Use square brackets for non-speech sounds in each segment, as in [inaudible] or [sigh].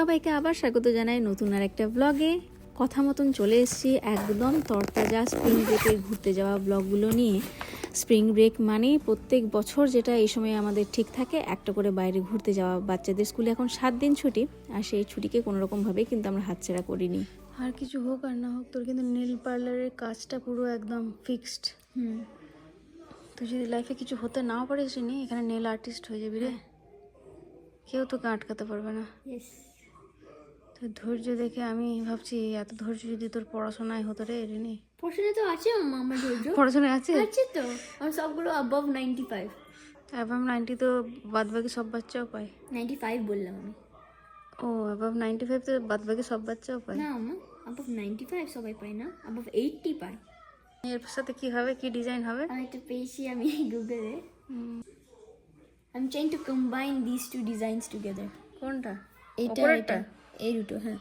সবাইকে আবার স্বাগত জানাই নতুন আর একটা ব্লগে কথা মতন চলে এসেছি একদম তরতাজা স্প্রিং ব্রেকে ঘুরতে যাওয়া ব্লগগুলো নিয়ে। স্প্রিং ব্রেক মানে প্রত্যেক বছর যেটা এই সময় আমাদের ঠিক থাকে একটা করে বাইরে ঘুরতে যাওয়া। বাচ্চাদের স্কুলে এখন সাত দিন ছুটি আর সেই ছুটিকে কোনো রকমভাবে কিন্তু আমরা হাতছাড়া করিনি। আর কিছু হোক আর না হোক তোর কিন্তু নীল পার্লারের কাজটা পুরো একদম ফিক্সড হুম। তুই যদি লাইফে কিছু হতে নাও পারিস নি এখানে নেল আর্টিস্ট হয়ে যাবি রে। কেউ তোকে আটকাতে পারবে না। ধৈর্য দেখে আমি ভাবছি এত ধৈর্য যদি তোর পড়াশোনায় হতো রে রিনি? পড়াশোনা তো আছে আমার ধৈর্য। পড়াশোনা আছে? আছে তো। আমার সবগুলো above ninety five above ninety তো বাদ বাকি সব বাচ্চাও পায়? নাইনটি ফাইভ বললাম আমি। ও অ্যাবাভ নাইনটি ফাইভ তো বাদ বাকি সব বাচ্চাও পায়? না আমার অ্যাবাভ নাইনটি ফাইভ সবাই পায় না অ্যাবাভ এইটটি পায়। এর সাথে কি হবে? কি ডিজাইন হবে? আমি একটা পেয়েছি আমি গুগলে আমি চাইন to combine this two designs together কোনটা? এটা এটা। এই দুটো হ্যাঁ।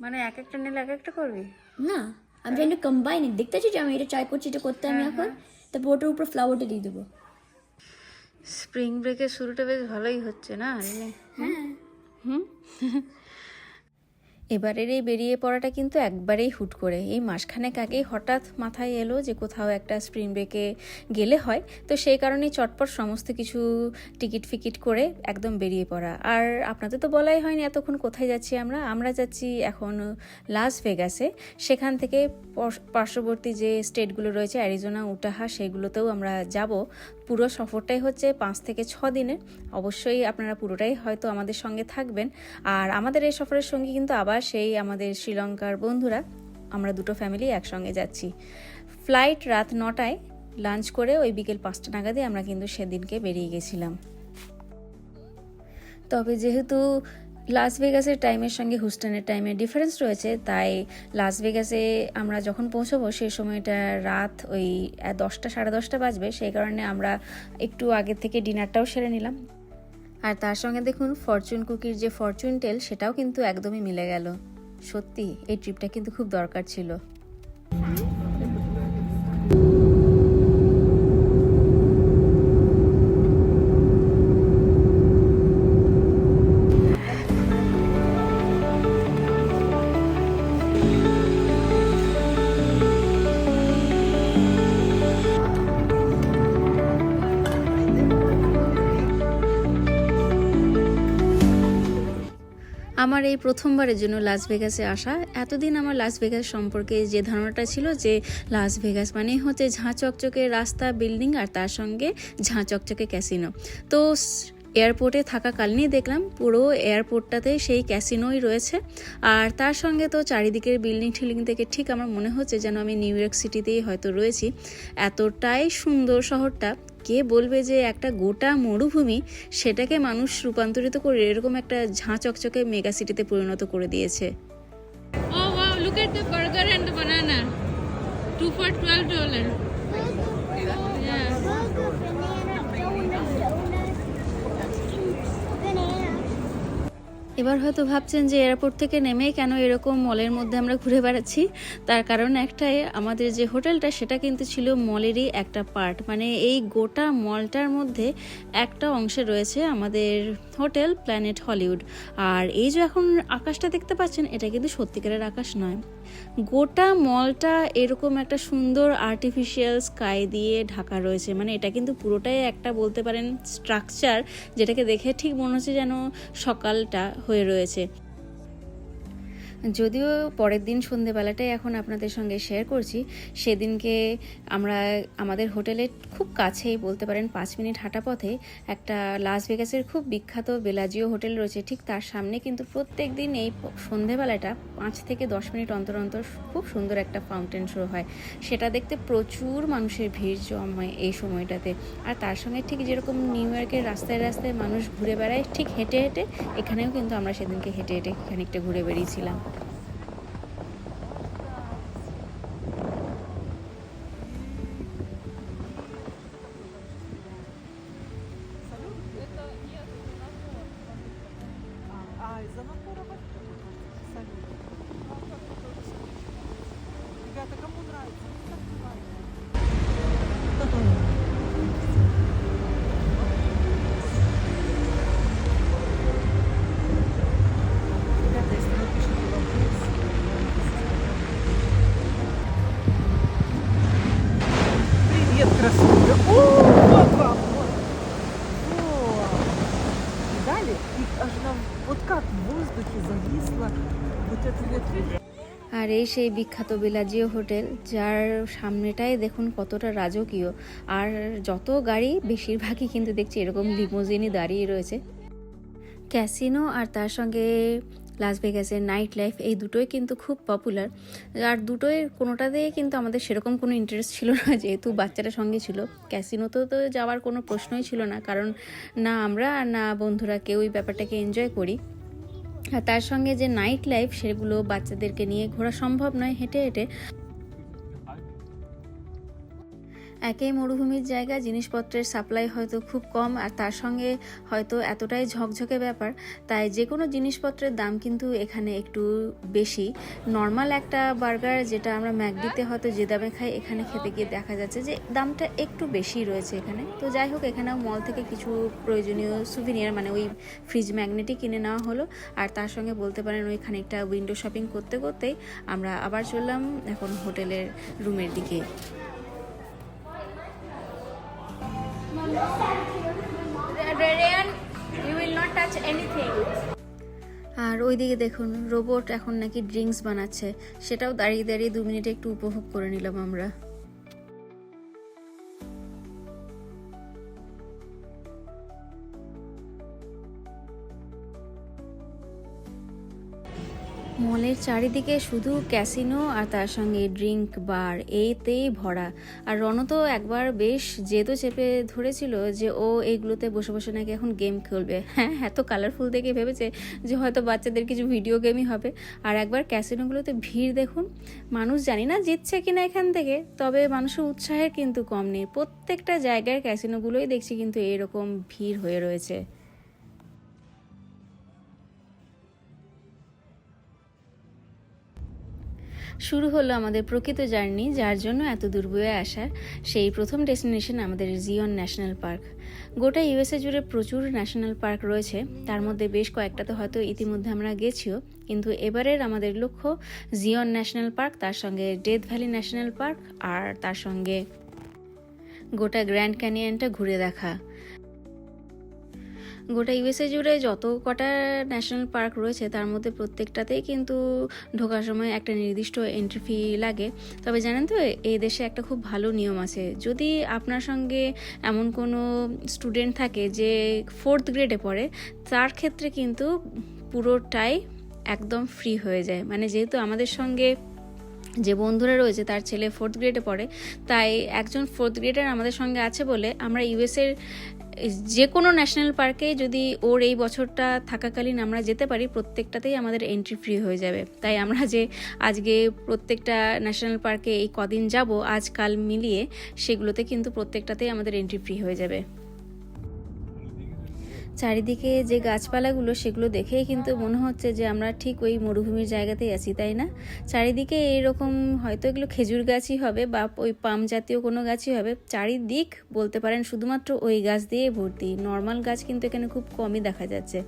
মানে এক একটা নিলে এক একটা করবি? না আমি জানি কম্বাইন দেখতে পাচ্ছি যে আমি এটা ট্রাই করছি এটা করতে আমি এখন। তারপর ওটার উপর ফ্লাওয়ারটা দিয়ে দেবো। স্প্রিং ব্রেকের শুরুটা বেশ ভালোই হচ্ছে না হ্যাঁ। হুম? এবারের এই বেরিয়ে পড়াটা কিন্তু একবারেই হুট করে। এই মাসখানেক আগেই হঠাৎ মাথায় এলো যে কোথাও একটা স্প্রিং ব্রেকে গেলে হয়, তো সেই কারণেই চটপট সমস্ত কিছু টিকিট ফিকিট করে একদম বেরিয়ে পড়া। আর আপনাদের তো বলাই হয়নি এতক্ষণ কোথায় যাচ্ছি আমরা? আমরা যাচ্ছি এখন লাস ভেগাসে সেখান থেকে পার্শ্ববর্তী যে স্টেটগুলো রয়েছে অ্যারিজোনা উটাহা সেগুলোতেও আমরা যাব। পুরো সফরটাই হচ্ছে পাঁচ থেকে ছ দিনের অবশ্যই আপনারা পুরোটাই হয়তো আমাদের সঙ্গে থাকবেন। আর আমাদের এই সফরের সঙ্গে কিন্তু আবার সেই আমাদের শ্রীলঙ্কার বন্ধুরা। আমরা দুটো ফ্যামিলি একসঙ্গে যাচ্ছি। ফ্লাইট রাত নটায় লাঞ্চ করে ওই বিকেল পাঁচটা নাগাদে আমরা কিন্তু সেদিনকে বেরিয়ে গেছিলাম। তবে যেহেতু লাস ভেগাসের টাইমের সঙ্গে হুস্টনের টাইমের ডিফারেন্স রয়েছে, তাই লাস ভেগাসে আমরা যখন পৌঁছবো সেই সময়টা রাত ওই দশটা, সাড়ে দশটা বাজবে। সেই কারণে আমরা একটু আগে থেকে ডিনারটাও সেরে নিলাম। আর তার সঙ্গে দেখুন ফরচুন কুকির যে ফরচুন টেল সেটাও কিন্তু একদমই মিলে গেল। সত্যি, এই ট্রিপটা কিন্তু খুব দরকার ছিল। আমার এই প্রথমবারের জন্য লাস ভেগাসে আসা। এতদিন আমার লাস ভেগাস সম্পর্কে যে ধারণাটা ছিল যে লাস ভেগাস মানে হচ্ছে ঝাঁ চকচকে রাস্তা বিল্ডিং আর তার সঙ্গে ঝাঁ চকচকে ক্যাসিনো তো এয়ারপোর্টে থাকাকালীনই দেখলাম পুরো এয়ারপোর্টটাতে সেই ক্যাসিনোই রয়েছে। আর তার সঙ্গে তো চারিদিকের বিল্ডিং টিল্ডিং থেকে ঠিক আমার মনে হচ্ছে যেন আমি নিউ ইয়র্ক সিটিতেই হয়তো রয়েছি। এতটাই সুন্দর শহরটা কে বলবে যে একটা গোটা মরুভূমি সেটাকে মানুষ রূপান্তরিত করে এরকম একটা ঝাঁ চকচকে মেগা সিটিতে পরিণত করে দিয়েছে ও wow, look at the burger and the banana. এবার হয়তো ভাবছেন যে এয়ারপোর্ট থেকে নেমে কেন এরকম মলের মধ্যে আমরা ঘুরে বেড়াচ্ছি? তার কারণ একটাই, আমাদের যে হোটেলটা সেটা কিন্তু ছিল মলেরই একটা পার্ট মানে এই গোটা মলটার মধ্যে একটা অংশে রয়েছে আমাদের হোটেল প্ল্যানেট হলিউড আর এই যে এখন আকাশটা দেখতে পাচ্ছেন, এটা কিন্তু সত্যিকারের আকাশ নয়। গোটা মলটা এরকম একটা সুন্দর আর্টিফিশিয়াল স্কাই দিয়ে ঢাকা রয়েছে। মানে এটা কিন্তু পুরোটাই একটা বলতে পারেন স্ট্রাকচার যেটাকে দেখে ঠিক মনে হচ্ছে যেন সকালটা হয়ে রয়েছে। যদিও পরের দিন সন্ধেবেলাটাই এখন আপনাদের সঙ্গে শেয়ার করছি, সেদিনকে আমরা আমাদের হোটেলে খুব কাছেই বলতে পারেন পাঁচ মিনিট হাঁটা পথে একটা লাস ভেগাসের খুব বিখ্যাত বেলাজিও হোটেল রয়েছে, ঠিক তার সামনে কিন্তু প্রত্যেক দিন এই সন্ধেবেলাটা পাঁচ থেকে দশ মিনিট অন্তর অন্তর খুব সুন্দর একটা ফাউন্টেন শো হয়। সেটা দেখতে প্রচুর মানুষের ভিড় জমায় এই সময়টাতে। আর তার সঙ্গে ঠিক যেরকম নিউ ইয়র্কের রাস্তায় রাস্তায় মানুষ ঘুরে বেড়ায়, ঠিক হেঁটে হেঁটে এখানেও কিন্তু আমরা সেদিনকে হেঁটে হেঁটে খানিকটা ঘুরে বেরিয়েছিলাম। আর এই সেই বিখ্যাত বিলাজিও হোটেল, যার সামনেটাই দেখুন কতটা রাজকীয়। আর যত গাড়ি, বেশিরভাগই কিন্তু দেখছি এরকম লিমোজিনই দাঁড়িয়ে রয়েছে। ক্যাসিনো আর তার সঙ্গে লাস ভেগাসের নাইট লাইফ এই দুটোই কিন্তু খুব পপুলার আর দুটোই কোনোটাতেই কিন্তু আমাদের সেরকম কোনো ইন্টারেস্ট ছিল না, যেহেতু বাচ্চাটা সঙ্গে ছিল। ক্যাসিনোতেও তো যাওয়ার কোনো প্রশ্নই ছিল না, কারণ না আমরা না বন্ধুরা, কেউ এই ব্যাপারটাকে এনজয় করি। আর তার সঙ্গে যে নাইট লাইফ সেগুলো বাচ্চাদেরকে নিয়ে ঘোরা সম্ভব নয়। হেঁটে হেঁটে একই মরুভূমির জায়গা, জিনিসপত্রের সাপ্লাই হয়তো খুব কম আর তার সঙ্গে হয়তো এতটাই ঝকঝকে ব্যাপার, তাই যে কোনো জিনিসপত্রের দাম কিন্তু এখানে একটু বেশি। নর্মাল একটা বার্গার যেটা আমরা ম্যাকডিতে হয়তো যে দামে খাই, এখানে খেতে গিয়ে দেখা যাচ্ছে যে দামটা একটু বেশি রয়েছে এখানে। তো যাই হোক, এখানেও মল থেকে কিছু প্রয়োজনীয় সুভিনিয়ার মানে ওই ফ্রিজ ম্যাগনেটই কিনে নেওয়া হলো। আর তার সঙ্গে বলতে পারেন ওই খানিকটা উইন্ডো শপিং করতে করতেই আমরা আবার চললাম এখন হোটেলের রুমের দিকে। আর ওইদিকে দেখুন রোবট এখন নাকি ড্রিঙ্কস বানাচ্ছে। সেটাও দাঁড়িয়ে দাঁড়িয়ে দু মিনিটে একটু উপভোগ করে নিলাম আমরা। মলের চারিদিকে শুধু ক্যাসিনো আর তার সঙ্গে ড্রিঙ্ক, বার এইতেই ভরা। আর রণ তো একবার বেশ জেদও চেপে ধরেছিল যে ও এইগুলোতে বসে বসে নাকি এখন গেম খেলবে। হ্যাঁ এত কালারফুল দেখে ভেবেছে যে হয়তো বাচ্চাদের কিছু ভিডিও গেমই হবে। আর একবার ক্যাসিনোগুলোতে ভিড় দেখুন, মানুষ জানি না জিতছে কিনা এখান থেকে, তবে মানুষের উৎসাহের কিন্তু কম নেই। প্রত্যেকটা জায়গায় ক্যাসিনোগুলোই দেখছি কিন্তু এরকম ভিড় হয়ে রয়েছে। শুরু হলো আমাদের প্রকৃত জার্নি, যার জন্য এত দূর বয়ে আসার সেই প্রথম ডেস্টিনেশন আমাদের জিয়ন ন্যাশনাল পার্ক গোটা ইউএসএ জুড়ে প্রচুর ন্যাশনাল পার্ক রয়েছে। তার মধ্যে বেশ কয়েকটা তো হয়তো ইতিমধ্যে আমরা গেছিও, কিন্তু এবারের আমাদের লক্ষ্য জিয়ন ন্যাশনাল পার্ক তার সঙ্গে ডেথ ভ্যালি ন্যাশনাল পার্ক আর তার সঙ্গে গোটা গ্র্যান্ড ক্যানিয়নটা ঘুরে দেখা। গোটা ইউএসএ জুড়ে যত কটা ন্যাশনাল পার্ক রয়েছে, তার মধ্যে প্রত্যেকটাতেই কিন্তু ঢোকার সময় একটা নির্দিষ্ট এন্ট্রি ফি লাগে। তবে জানেন তো, এই দেশে একটা খুব ভালো নিয়ম আছে। যদি আপনার সঙ্গে এমন কোনো স্টুডেন্ট থাকে যে ফোর্থ গ্রেডে পড়ে, তার ক্ষেত্রে কিন্তু পুরোটাই একদম ফ্রি হয়ে যায়। মানে যেহেতু আমাদের সঙ্গে যে বন্ধুরা রয়েছে, তার ছেলে ফোর্থ গ্রেডে পড়ে, তাই একজন ফোর্থ গ্রেডার আমাদের সঙ্গে আছে বলে আমরা ইউএসের যে কোনো ন্যাশনাল পার্কে যদি ওর এই বছরটা থাকাকালীন আমরা যেতে পারি, প্রত্যেকটাতেই আমাদের এন্ট্রি ফ্রি হয়ে যাবে। তাই আমরা যে আজকে প্রত্যেকটা ন্যাশনাল পার্কে এই কদিন যাব আজকাল মিলিয়ে সেগুলোতে কিন্তু প্রত্যেকটাতেই আমাদের এন্ট্রি ফ্রি হয়ে যাবে। চারিদিকে যে গাছপালাগুলো, সেগুলো দেখেই কিন্তু মনে হচ্ছে যে আমরা ঠিক ওই মরুভূমির জায়গাতেই আছি, তাই না? চারিদিকে এরকম হয়তো এগুলো খেজুর গাছই হবে বা ওই পাম জাতীয় কোনো গাছই হবে। চারিদিক বলতে পারেন শুধুমাত্র ওই গাছ দিয়ে ভর্তি। নর্মাল গাছ কিন্তু এখানে খুব কমই দেখা যাচ্ছে।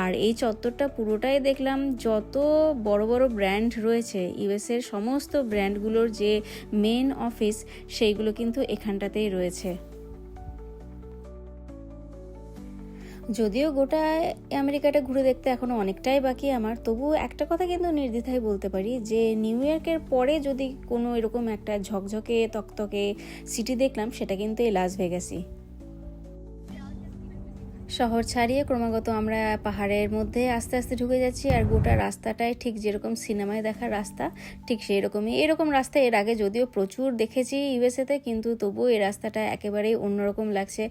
আর এই চত্বরটা পুরোটাই দেখলাম যত বড় বড় ব্র্যান্ড রয়েছে ইউএসের সমস্ত ব্র্যান্ডগুলোর যে মেন অফিস, সেইগুলো কিন্তু এখানটাতেই রয়েছে। যদিও গোটা আমেরিকাটা ঘুরে দেখতে এখনও অনেকটাই বাকি আমার, তবুও একটা কথা কিন্তু নির্দ্বিধায় বলতে পারি যে নিউ ইয়র্কের পরে যদি কোনো এরকম একটা ঝকঝকে, তকতকে সিটি দেখলাম, সেটা কিন্তু এই লাস ভেগাসই শহর ছাড়িয়ে ক্রমাগত আমরা পাহাড়ের মধ্যে আস্তে আস্তে ঢুকে যাচ্ছি আর গোটা রাস্তাটাই ঠিক যেরকম সিনেমায় দেখার রাস্তা, ঠিক সেই রকমই এরকম রাস্তা এর আগে যদিও প্রচুর দেখেছি ইউএসএতে কিন্তু তবুও এই রাস্তাটা একেবারেই অন্যরকম লাগছে।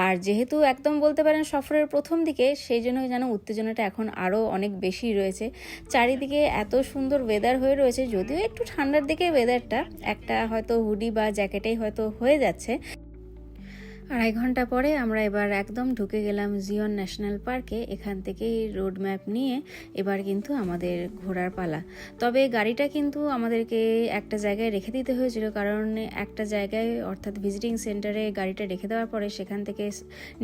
আর যেহেতু একদম বলতে পারেন সফরের প্রথম দিকে, সেই জন্য যেন উত্তেজনাটা এখন আরও অনেক বেশি রয়েছে। চারিদিকে এত সুন্দর ওয়েদার হয়ে রয়েছে, যদিও একটু ঠান্ডার দিকে ওয়েদারটা একটা হয়তো হুডি বা জ্যাকেটেই হয়তো হয়ে যাচ্ছে। আড়াই ঘণ্টা পরে আমরা এবার একদম ঢুকে গেলাম জিয়ন ন্যাশনাল পার্কে এখান থেকেই রোড ম্যাপ নিয়ে এবার কিন্তু আমাদের ঘোরার পালা। তবে গাড়িটা কিন্তু আমাদেরকে একটা জায়গায় রেখে দিতে হয়েছিল কারণ একটা জায়গায় অর্থাৎ ভিজিটিং সেন্টারে গাড়িটা রেখে দেওয়ার পরে সেখান থেকে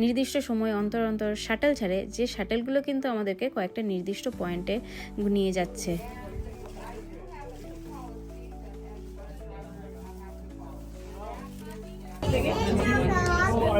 নির্দিষ্ট সময় অন্তর অন্তর শাটেল ছাড়ে। যে শাটেলগুলো কিন্তু আমাদেরকে কয়েকটা নির্দিষ্ট পয়েন্টে নিয়ে যাচ্ছে।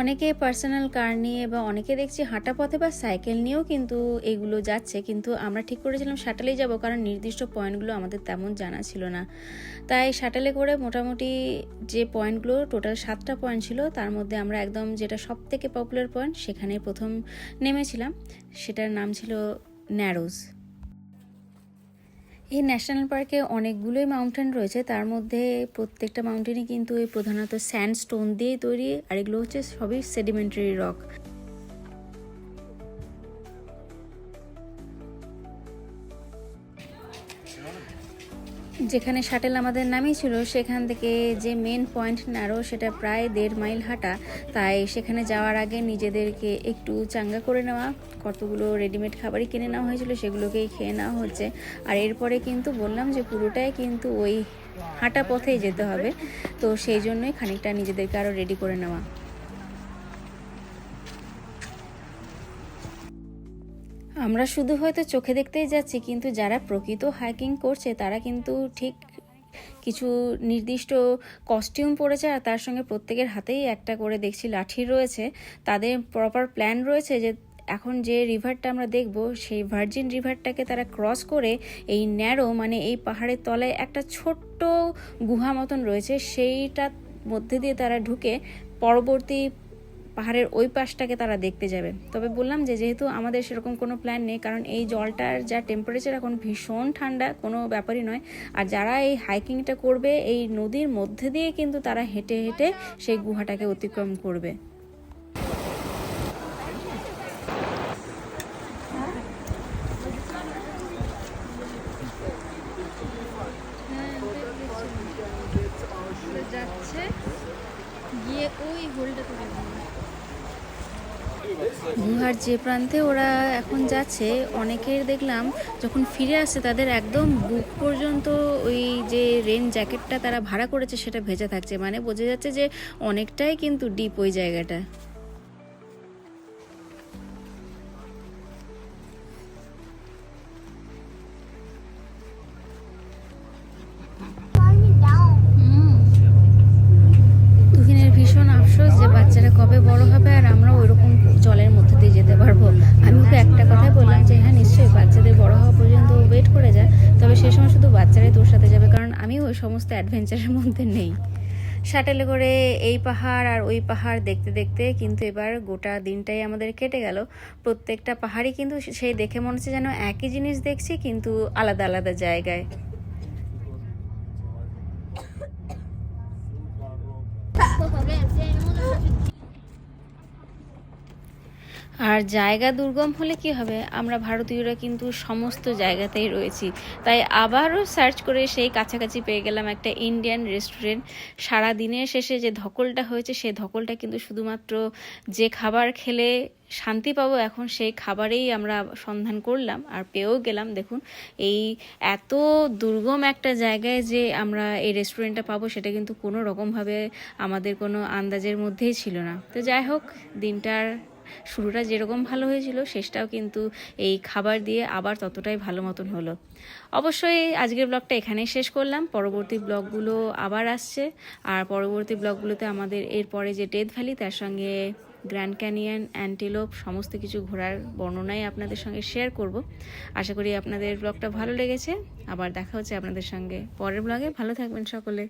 অনেকে পার্সোনাল কার নিয়ে বা অনেকে দেখছি হাঁটা পথে বা সাইকেল নিয়েও কিন্তু এগুলো যাচ্ছে। কিন্তু আমরা ঠিক করেছিলাম শাটালেই যাব কারণ নির্দিষ্ট পয়েন্টগুলো আমাদের তেমন জানা ছিল না। তাই শাটালে করে মোটামুটি যে পয়েন্টগুলো টোটাল সাতটা পয়েন্ট ছিল, তার মধ্যে আমরা একদম যেটা সব থেকে পপুলার পয়েন্ট সেখানে প্রথম নেমেছিলাম। সেটার নাম ছিল ন্যারোজ এই ন্যাশনাল পার্কে অনেকগুলোই মাউন্টেন রয়েছে। তার মধ্যে প্রত্যেকটা মাউন্টেনই কিন্তু এই প্রধানত স্যান্ড স্টোন দিয়েই তৈরি। আর এগুলো হচ্ছে সবই সেডিমেন্টারি রক। যেখানে শাটেল আমাদের ছিল, সেখান থেকে যে মেন পয়েন্ট নারো সেটা প্রায় দেড় মাইল হাঁটা, তাই সেখানে যাওয়ার আগে নিজেদেরকে একটু চাঙ্গা করে নেওয়া, কতগুলো রেডিমেড খাবারই কিনে নেওয়া হয়েছিল, সেগুলোকেই খেয়ে নেওয়া হচ্ছে। আর এরপরে কিন্তু বললাম যে পুরোটাই কিন্তু ওই হাঁটা পথেই যেতে হবে, তো সেই জন্যই খানিকটা নিজেদেরকে আরও রেডি করে নেওয়া। আমরা শুধু হয়তো চোখে দেখতেই যাচ্ছি, কিন্তু যারা প্রকৃত হাইকিং করছে, তারা কিন্তু ঠিক কিছু নির্দিষ্ট কস্টিউম পরেছে আর তার সঙ্গে প্রত্যেকের হাতেই একটা করে দেখছি লাঠি রয়েছে। তাদের প্রপার প্ল্যান রয়েছে যে এখন যে রিভারটা আমরা দেখব, সেই ভার্জিন রিভারটাকে তারা ক্রস করে এই ন্যারো মানে এই পাহাড়ের তলায় একটা ছোট্ট গুহা মতন রয়েছে, সেইটার মধ্যে দিয়ে তারা ঢুকে পরবর্তী পাহাড়ের ওই পাশটাকে তারা দেখতে যাবে। তবে বললাম যে, যেহেতু আমাদের সেরকম কোনো প্ল্যান নেই, কারণ এই জলটার যা টেম্পারেচার এখন ভীষণ ঠান্ডা, কোনো ব্যাপারই নয়। আর যারা এই হাইকিংটা করবে, এই নদীর মধ্যে দিয়ে কিন্তু তারা হেঁটে হেঁটে সেই গুহাটাকে অতিক্রম করবে যাচ্ছে গিয়ে ওই হোলটাতে গুহার যে প্রান্তে ওরা এখন যাচ্ছে, অনেকের দেখলাম যখন ফিরে আসে তাদের একদম বুক পর্যন্ত ওই যে রেন জ্যাকেটটা তারা ভাড়া করেছে সেটা ভেজা থাকছে। মানে বোঝা যাচ্ছে যে অনেকটাই কিন্তু ডিপ ওই জায়গাটা। আমি ওই সমস্ত অ্যাডভেঞ্চারের মধ্যে নেই। শাটেলে করে এই পাহাড় আর ওই পাহাড় দেখতে দেখতে কিন্তু এবার গোটা দিনটাই আমাদের কেটে গেল। প্রত্যেকটা পাহাড়ই কিন্তু সেই দেখে মনে হচ্ছে যেন একই জিনিস দেখছি কিন্তু আলাদা আলাদা জায়গায়। [coughs] আর জায়গা দুর্গম হলে কি হবে? আমরা ভারতীয়রা কিন্তু সমস্ত জায়গাতেই রয়েছি। তাই আবারও সার্চ করে সেই কাছাকাছি পেয়ে গেলাম একটা ইন্ডিয়ান রেস্টুরেন্ট সারা দিনের শেষে যে ধকলটা হয়েছে, সেই ধকলটা কিন্তু শুধুমাত্র যে খাবার খেলে শান্তি পাবো, এখন সেই খাবারেই আমরা সন্ধান করলাম আর পেয়েও গেলাম। দেখুন, এই এত দুর্গম একটা জায়গায় যে আমরা এই রেস্টুরেন্টটা পাবো, সেটা কিন্তু কোনো রকমভাবে আমাদের কোনো আন্দাজের মধ্যেই ছিল না। তো যাই হোক, দিনটার শুরুটা যেরকম ভালো হয়েছিল, শেষটাও কিন্তু এই খাবার দিয়ে আবার ততটাই ভালো মতন হলো। অবশ্যই আজকের ব্লগটা এখানেই শেষ করলাম। পরবর্তী ব্লগগুলো আবার আসছে। আর পরবর্তী ব্লগগুলোতে আমাদের এরপরে যে ডেথ ভ্যালি তার সঙ্গে গ্র্যান্ড ক্যানিয়ন অ্যান্টিলোপ সমস্ত কিছু ঘোরার বর্ণনাই আপনাদের সঙ্গে শেয়ার করব। আশা করি আপনাদের ব্লগটা ভালো লেগেছে। আবার দেখা হচ্ছে আপনাদের সঙ্গে পরের ব্লগে ভালো থাকবেন সকলে।